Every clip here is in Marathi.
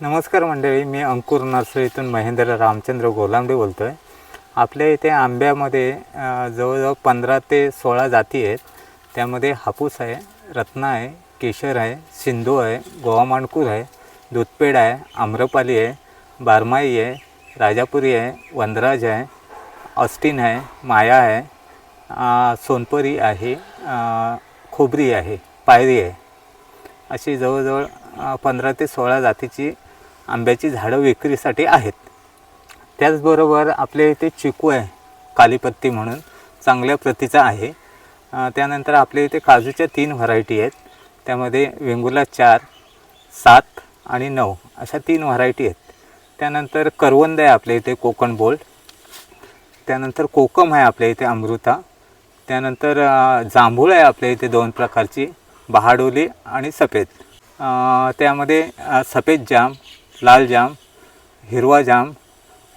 नमस्कार मंडळी मी अंकुर नर्सरीतून महेंद्र रामचंद्र गोलांबे बोलतो आहे आपल्या इथे आंब्यामध्ये जवळजवळ पंधरा ते सोळा जाती आहेत. त्यामध्ये हापूस आहे रत्ना आहे केशर आहे सिंधू आहे गोवा माणकूर आहे दूधपेड आहे आम्रपाली आहे बारमाई आहे राजापुरी आहे वनराज आहे ऑस्टिन आहे माया आहे सोनपरी आहे खोबरी आहे पायरी आहे. अशी जवळजवळ पंधरा ते सोळा जातीची आंब्याची झाडं विक्रीसाठी आहेत. त्याचबरोबर आपल्या इथे चिकू आहे कालीपत्ती म्हणून चांगल्या प्रतीचा आहे. त्यानंतर आपल्या इथे काजूच्या तीन व्हरायटी आहेत. त्यामध्ये वेंगुला चार सात आणि नऊ अशा तीन व्हरायटी आहेत. त्यानंतर करवंद आहे आपल्या इथे कोकण बोल्ड. त्यानंतर कोकम आहे आपल्या इथे अमृता. त्यानंतर जांभूळ आहे आपल्या इथे दोन प्रकारची बहाडोली आणि सफेद. त्यामध्ये सफेद जाम लाल जाम हिरवा जाम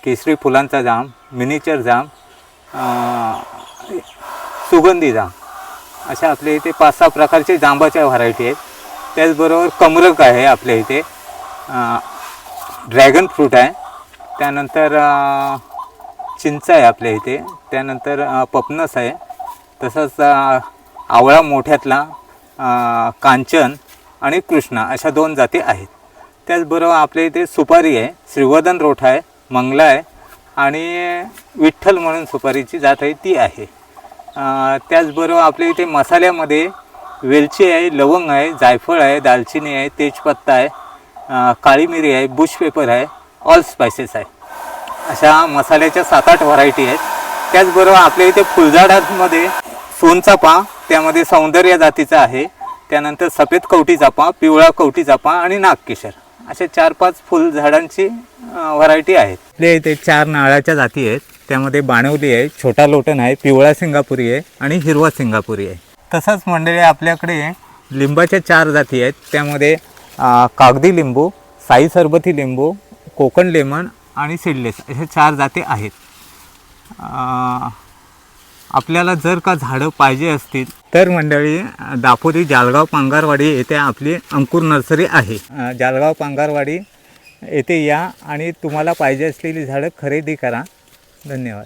केसरी फुलांचा जाम मिनिचर जाम सुगंधी जाम. अशा आपल्या इथे पाच सहा प्रकारचे जांबाच्या व्हरायटी आहेत. त्याचबरोबर कमरक आहे आपल्या इथे. ड्रॅगन फ्रूट आहे. त्यानंतर चिंच आहे आपल्या इथे. त्यानंतर पपनस आहे. तसंच आवळा मोठ्यातला कांचन आणि कृष्णा अशा दोन जाती आहेत. त्याचबरोबर आपल्या इथे सुपारी आहे श्रीवर्धन रोठा आहे मंगला आहे आणि विठ्ठल म्हणून सुपारीची जात आहे ती आहे. त्याचबरोबर आपल्या इथे मसाल्यामध्ये वेलची आहे लवंग आहे जायफळ आहे दालचिनी आहे तेजपत्ता आहे काळी मिरी आहे बुश पेपर आहे ऑल स्पायसेस आहे. अशा मसाल्याच्या सात आठ व्हरायटी आहेत. त्याचबरोबर आपल्या इथे फुलझाडांमध्ये सोनचापा त्यामध्ये सौंदर्य जातीचा आहे. त्यानंतर सफेद कवटी चापा पिवळा कवटी चापा आणि नागकेशर. अशा चार पाच फुलझाडांची व्हरायटी आहेत. आपल्या इथे चार नाळाच्या जाती आहेत. त्यामध्ये बाणवली आहे छोटा लोटन आहे पिवळा सिंगापुरी आहे आणि हिरवा सिंगापुरी आहे. तसंच मंडळी आपल्याकडे लिंबाच्या चार जाती आहेत. त्यामध्ये कागदी लिंबू साई सरबती लिंबू कोकण लेमन आणि सिडलेस अशा चार जाती आहेत. आपल्याला जर का झाडं पाहिजे असतील तर मंडळी दापोली जालगाव पांगारवाडी येथे आपली अंकुर नर्सरी आहे. जालगाव पांगारवाडी येथे या आणि तुम्हाला पाहिजे असलेली झाडं खरेदी करा. धन्यवाद.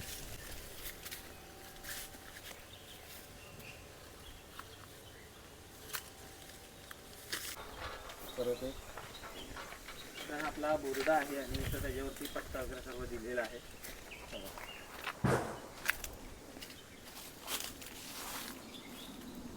आपला बोर्डा आहे आणि त्याच्यावरती पट्टा वगैरे सर्व दिलेला आहे.